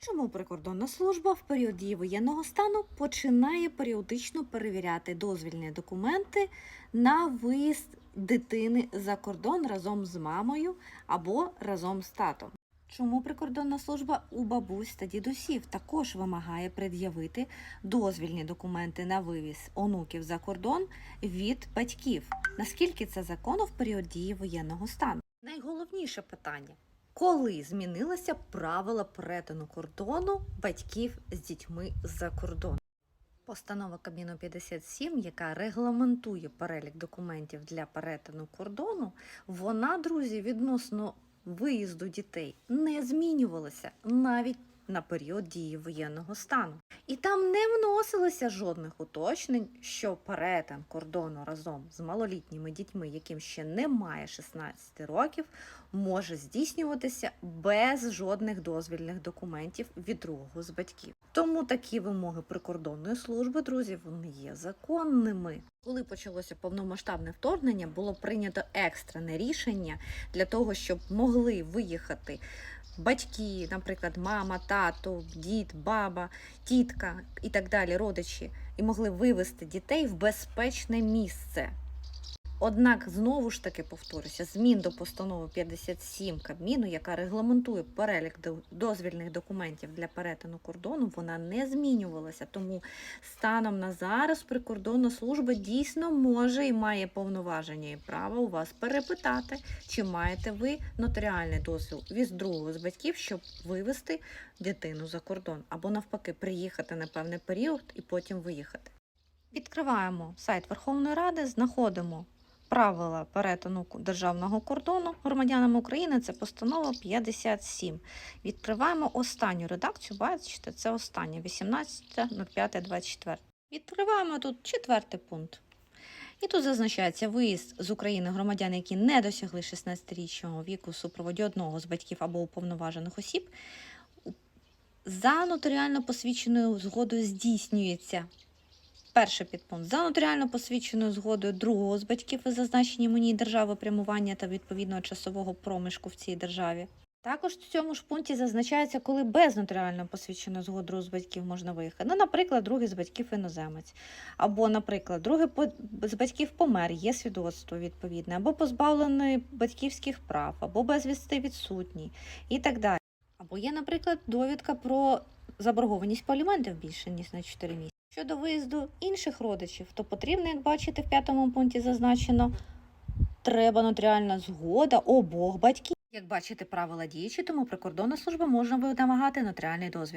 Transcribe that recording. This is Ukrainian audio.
Чому прикордонна служба в період дії воєнного стану починає періодично перевіряти дозвільні документи на виїзд дитини за кордон разом з мамою або разом з татом? Чому прикордонна служба у бабусь та дідусів також вимагає пред'явити дозвільні документи на вивіз онуків за кордон від батьків? Наскільки це законно в період дії воєнного стану? Найголовніше питання: коли змінилися правила перетину кордону батьків з дітьми за кордон? Постанова Кабміну 57, яка регламентує перелік документів для перетину кордону, вона, друзі, відносно виїзду дітей не змінювалася навіть на період дії воєнного стану. І там не вносилося жодних уточнень, що перетин кордону разом з малолітніми дітьми, яким ще немає 16 років, може здійснюватися без жодних дозвільних документів від другого з батьків. Тому такі вимоги прикордонної служби, друзі, вони є законними. Коли почалося повномасштабне вторгнення, було прийнято екстрене рішення для того, щоб могли виїхати батьки, наприклад, мама, тато, дід, баба, тітка і так далі, родичі, і могли вивести дітей в безпечне місце. Однак, знову ж таки повторюся, змін до постанови 57 Кабміну, яка регламентує перелік до- дозвільних документів для перетину кордону, вона не змінювалася. Тому станом на зараз прикордонна служба дійсно може і має повноваження і право у вас перепитати, чи маєте ви нотаріальний дозвіл від другого з батьків, щоб вивезти дитину за кордон, або навпаки приїхати на певний період і потім виїхати. Відкриваємо сайт Верховної Ради, знаходимо правила перетину державного кордону громадянам України. Це постанова 57. Відкриваємо останню редакцію. Бачите, це остання 18.05.24. Відкриваємо тут четвертий пункт. І тут зазначається виїзд з України громадян, які не досягли 16-річного віку в супроводі одного з батьків або уповноважених осіб. За нотаріально посвідченою згодою здійснюється Перший підпункт. За нотаріально посвідченою згодою другого з батьків і зазначені мені держави прямування та відповідного часового проміжку в цій державі. Також в цьому ж пункті зазначається, коли без нотаріально посвідченої згоди другого з батьків можна виїхати. Ну, наприклад, другий з батьків іноземець. Або, наприклад, другий з батьків помер, є свідоцтво відповідне, або позбавлений батьківських прав, або безвісти відсутній і так далі. Або є, наприклад, довідка про заборгованість по аліментів більше, ніж на 4 місяці. Щодо виїзду інших родичів, то потрібно, як бачите, в п'ятому пункті зазначено, треба нотаріальна згода обох батьків. Як бачите, правила діючі, тому прикордонна служба може вимагати нотаріальний дозвіл.